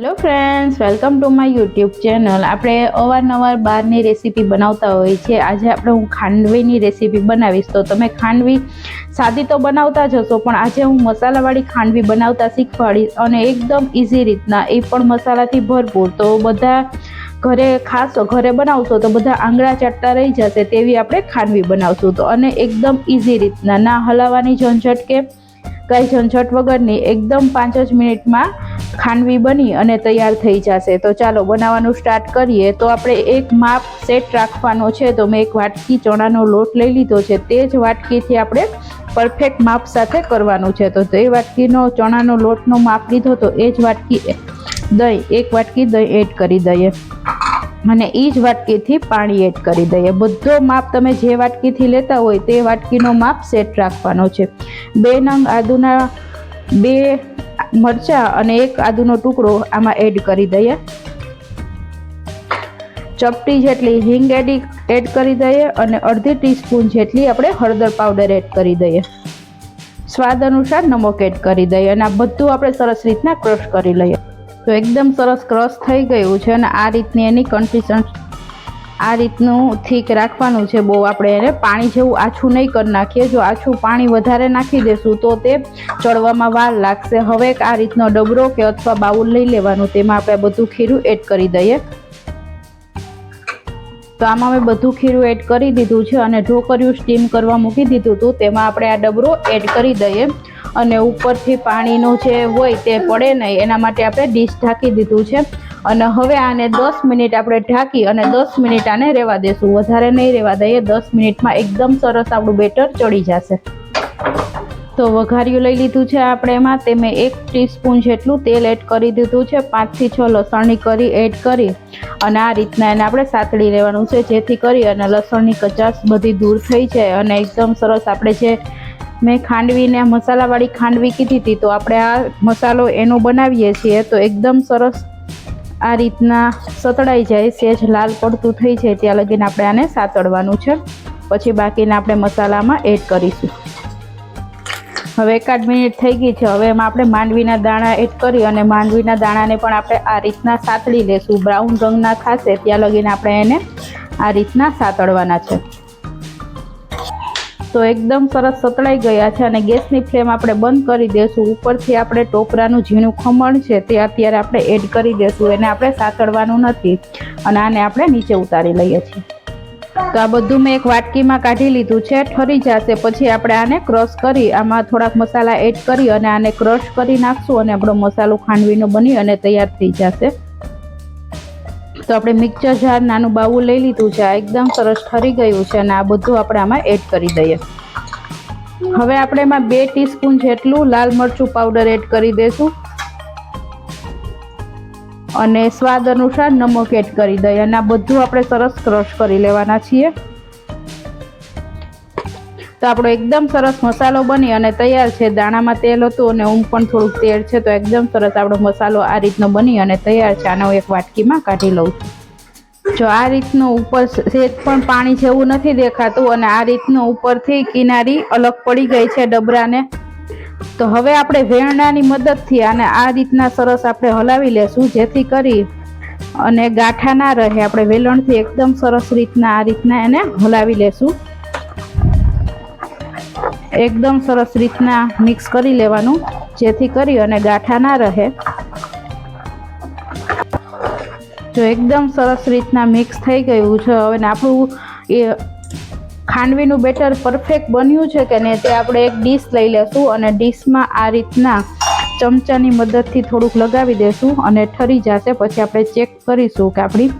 Hello friends welcome to my YouTube channel આપણે અવારનવાર બહારની રેસીપી બનાવતા હોઈએ છીએ. આજે આપણે હું ખાંડવીની રેસીપી બનાવીશ. તો તમે ખાંડવી સાદી તો બનાવતા જ હશો, પણ આજે હું મસાલાવાળી ખાંડવી બનાવતા શીખવાડીશ અને એકદમ ઇઝી રીતના એ પણ મસાલાથી ભરપૂર. તો બધા ઘરે ખાસ ઘરે બનાવશો તો બધા આંગળા ચટતા રહી જશે તેવી આપણે ખાંડવી બનાવશું. તો અને એકદમ ઇઝી રીતના ના હલાવવાની ઝંઝટ કે કંઈ ઝંઝટ વગરની એકદમ પાંચ જ મિનિટમાં ખાંડવી બની અને તૈયાર થઈ જશે. તો ચાલો બનાવવાનું સ્ટાર્ટ કરીએ. તો આપણે એક માપ સેટ રાખવાનો છે. તો મેં એક વાટકી ચણાનો લોટ લઈ લીધો છે. તે જ વાટકીથી આપણે પરફેક્ટ માપ સાથે કરવાનું છે. તો તે વાટકીનો ચણાનો લોટનો માપ લીધો તો એ જ વાટકી દહીં, એક વાટકી દહીં એડ કરી દઈએ. અને એ જ વાટકીથી પાણી એડ કરી દઈએ. બધો માપ તમે જે વાટકીથી લેતા હોય તે વાટકીનો માપ સેટ રાખવાનો છે. બે નંગ આદુના બે મરચાં અને એક આદુનો ટુકડો આમાં એડ કરી દઈએ. ચપટી જેટલી હિંગ એડ એડ કરી દઈએ અને અડધી ટીસ્પૂન જેટલી આપણે હળદર પાવડર એડ કરી દઈએ. સ્વાદ અનુસાર નમક એડ કરી દઈએ અને આ બધું આપણે સરસ રીતના ક્રશ કરી લઈએ. તો એકદમ સરસ ક્રશ થઈ ગયું છે અને આ રીતની એની કન્સિસ્ટન્સ આ રીતનું થીક રાખવાનું છે. બહુ આપણે એને પાણી જેવું આછું નહીં કરી નાખીએ. જો આછું પાણી વધારે નાખી દેશું તો તે ચડવામાં વાર લાગશે. હવે આ રીતનો ડબરો કે અથવા બાઉલ લઈ લેવાનું. તેમાં આપણે બધું ખીરું એડ કરી દઈએ. તો આમાં મેં બધું ખીરું એડ કરી દીધું છે અને ઢોકર્યું સ્ટીમ કરવા મૂકી દીધું હતું. તેમાં આપણે આ ડબરો એડ કરી દઈએ. અને ઉપરથી પાણીનું જે હોય તે પડે નહીં. એના માટે આપણે ડીશ ઢાંકી દીધું છે. અને હવે આને દસ મિનિટ આપણે ઢાંકી અને દસ મિનિટ આને રહેવા દેશું. વધારે નહીં રહેવા દઈએ. દસ મિનિટમાં એકદમ સરસ આપણું બેટર ચડી જશે. તો વઘાર્યું લઈ લીધું છે આપણે એમાં. તે મેં એક ટીસ્પૂન જેટલું તેલ એડ કરી દીધું છે. પાંચથી છ લસણની કરી એડ કરી. અને આ રીતના એને આપણે સાતળી લેવાનું છે. જેથી કરી અને લસણની કચાશ બધી દૂર થઈ જાય અને એકદમ સરસ આપણે જે મેં ખાંડવીને મસાલાવાળી ખાંડવી કીધી હતી, તો આપણે આ મસાલો એનો બનાવીએ છીએ, તો એકદમ સરસ આ રીતના સતળાઈ જાય, સેજ લાલ પડતું થઈ જાય, ત્યાં લગીને આપણે આને સાતળવાનું છે. પછી બાકીના આપણે મસાલામાં એડ કરીશું. હવે એકાદ મિનિટ થઈ ગઈ છે, હવે એમાં આપણે માંડવીના દાણા એડ કરી અને માંડવીના દાણાને પણ આપણે આ રીતના સાતળી લેશું. બ્રાઉન રંગના થશે ત્યાં લગીને આપણે એને આ રીતના સાતળવાના છે. તો એકદમ સરસ સતળાઈ ગયા છે અને ગેસની ફ્લેમ આપણે બંધ કરી દઈશું ઉપરથી આપણે ટોપરાનું ઝીણું ખમણ છે તે અત્યારે આપણે એડ કરી દઈશું એને આપણે સાતળવાનું નથી. અને આને આપણે નીચે ઉતારી લઈએ છીએ. તો આ બધું મેં એક વાટકીમાં કાઢી લીધું છે. ઠરી જશે. પછી આપણે આને ક્રશ કરી, આમાં થોડાક મસાલા એડ કરી અને આને ક્રશ કરી નાખશું અને આપણો મસાલો ખાંડવીનો બની અને તૈયાર થઈ જશે. તો આપણે મિક્સર જાર, નાનું બાવું લઈ લીધું છે. આ એકદમ સરસ ઠરી ગયું છે અને આ બધું આપણે આમાં એડ કરી દઈએ. હવે આપણે એમાં બે ટીસ્પૂન જેટલું લાલ મરચું પાવડર એડ કરી દઈશું. અને સ્વાદ અનુસાર નમક એડ કરી દઈએ. અને આ બધું આપણે સરસ ક્રશ કરી લેવાના છીએ. તો આપણો એકદમ સરસ મસાલો બની અને તૈયાર છે. દાણામાં તેલ હતું અને ઊંઘ પણ થોડુંક તેલ છે, તો એકદમ સરસ આપણો મસાલો આ રીતનો બની અને તૈયાર છે. આને હું એક વાટકીમાં કાઢી લઉં છું. જો આ રીતનું ઉપર સેજ પણ પાણી જેવું નથી દેખાતું અને આ રીતનું ઉપરથી કિનારી અલગ પડી ગઈ છે ડબરાને. તો હવે આપણે વેરણાની મદદથી આને આ રીતના સરસ આપણે હલાવી લેશું, જેથી કરી અને ગાંઠા ના રહે. આપણે વેલણથી એકદમ સરસ રીતના આ રીતના એને હલાવી લેશું. એકદમ સરસ રીતના મિક્સ કરી લેવાનું, જેથી કરી અને ગાંઠા ના રહે. જો એકદમ સરસ રીતના મિક્સ થઈ ગયું છે, હવે આપણું એ ખાંડવીનું બેટર પરફેક્ટ બન્યું છે કે નહીં તે આપણે એક ડીશ લઈ લેશું અને ડીશમાં આ રીતના ચમચાની મદદથી થોડુંક લગાવી દેશું અને ઠરી જશે. પછી આપણે ચેક કરીશું કે આપણી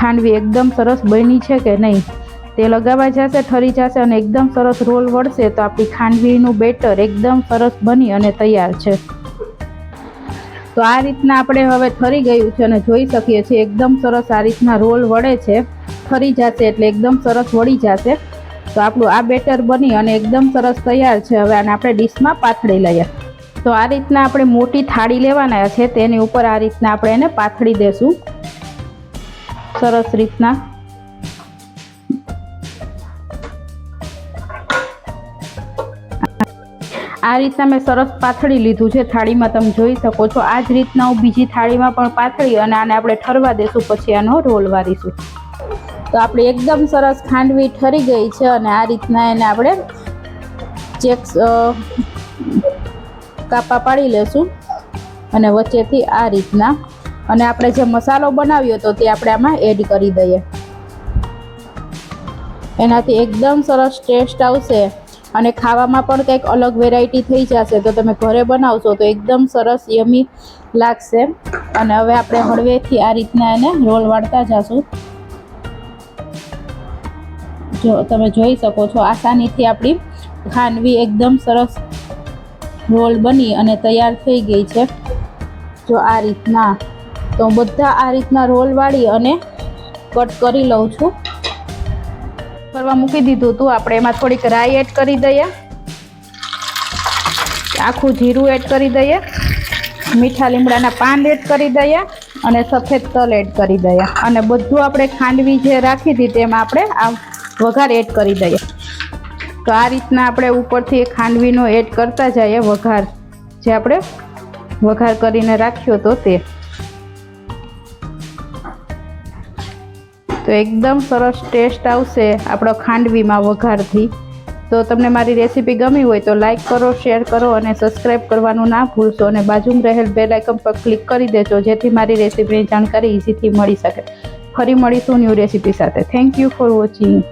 ખાંડવી એકદમ સરસ બની છે કે નહીં. તે લગાવવા જશે, ઠરી જશે અને એકદમ સરસ રોલ વળશે તો આપણી ખાંડવીનું બેટર એકદમ સરસ બની અને તૈયાર છે. તો આ રીતના આપણે હવે ઠરી ગયું છે અને જોઈ શકીએ છીએ એકદમ સરસ આ રીતના રોલ વળે છે. ઠરી જશે એટલે એકદમ સરસ વળી જશે. તો આપણું આ બેટર બની અને એકદમ સરસ તૈયાર છે. હવે આને આપણે ડીશમાં પાથળી લઈએ. તો આ રીતના આપણે મોટી થાળી લેવાના છે. તેની ઉપર આ રીતના આપણે એને પાથળી દેશું. સરસ રીતના. આ રીતના મેં સરસ પાથળી લીધું છે. થાળીમાં તમે જોઈ શકો છો. આ જ રીતના હું બીજી થાળીમાં પણ પાથળી અને આને આપણે ઠરવા દેશું, પછી આનો રોલ વારીશું. તો આપણે એકદમ સરસ ખાંડવી ઠરી ગઈ છે અને આ રીતના એને આપણે ચેક્સ કાપા પાડી લેશું અને વચ્ચેથી આ રીતના. અને આપણે જે મસાલો બનાવ્યો હતો તે આપણે આમાં એડ કરી દઈએ. એનાથી એકદમ સરસ ટેસ્ટ આવશે. અને ખાવામાં પણ કંઈક અલગ વેરાયટી થઈ જશે. તો તમે ઘરે બનાવશો તો એકદમ સરસ યમી લાગશે. અને હવે આપણે હળવેથી આ રીતના એને રોલ વાળતા જશું. જો તમે જોઈ શકો છો, આસાનીથી આપણી ખાંડવી એકદમ સરસ રોલ બની અને તૈયાર થઈ ગઈ છે. જો આ રીતના, તો બધા આ રીતના રોલ વાળી અને કટ કરી લઉં છું. કરવા મૂકી દીધું હતું આપણે એમાં થોડીક રાઈ એડ કરી દઈએ. આખું જીરું એડ કરી દઈએ. મીઠા લીમડાના પાન એડ કરી દઈએ અને સફેદ તલ એડ કરી દઈએ. અને બધું આપણે ખાંડવી જે રાખી હતી તેમાં આપણે આ વઘાર એડ કરી દઈએ. તો આ રીતના આપણે ઉપરથી ખાંડવીનો એડ કરતા જઈએ વઘાર. જે આપણે વઘાર કરીને રાખ્યો હતો તે. તો એકદમ સરસ ટેસ્ટ આવશે આપણો ખાંડવીમાં વઘારથી. તો તમને મારી રેસીપી ગમી હોય તો લાઇક કરો, શેર કરો અને સબસ્ક્રાઈબ કરવાનું ના ભૂલશો અને બાજુમાં રહેલ બેલ આઇકન પર ક્લિક કરી દેજો, જેથી મારી રેસીપીની જાણકારી ઇઝીથી મળી શકે. ફરી મળીશું ન્યૂ રેસીપી સાથે. Thank you for watching.